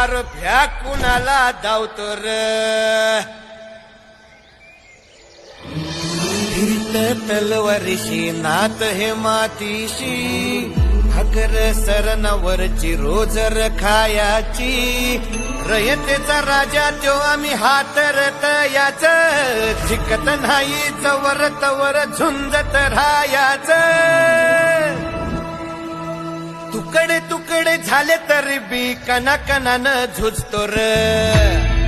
अर कुणाला धावतो र? तलवारीशी नात हे मातीशी हकर सरनवरची रोज खायाची रयतेचा राजा तो आम्ही हातरत याच झिकत नाही चवर तवर झुंजत राहायचं. तुकडे तुकडे झाले तरी बी कना कनानं झुजतो र.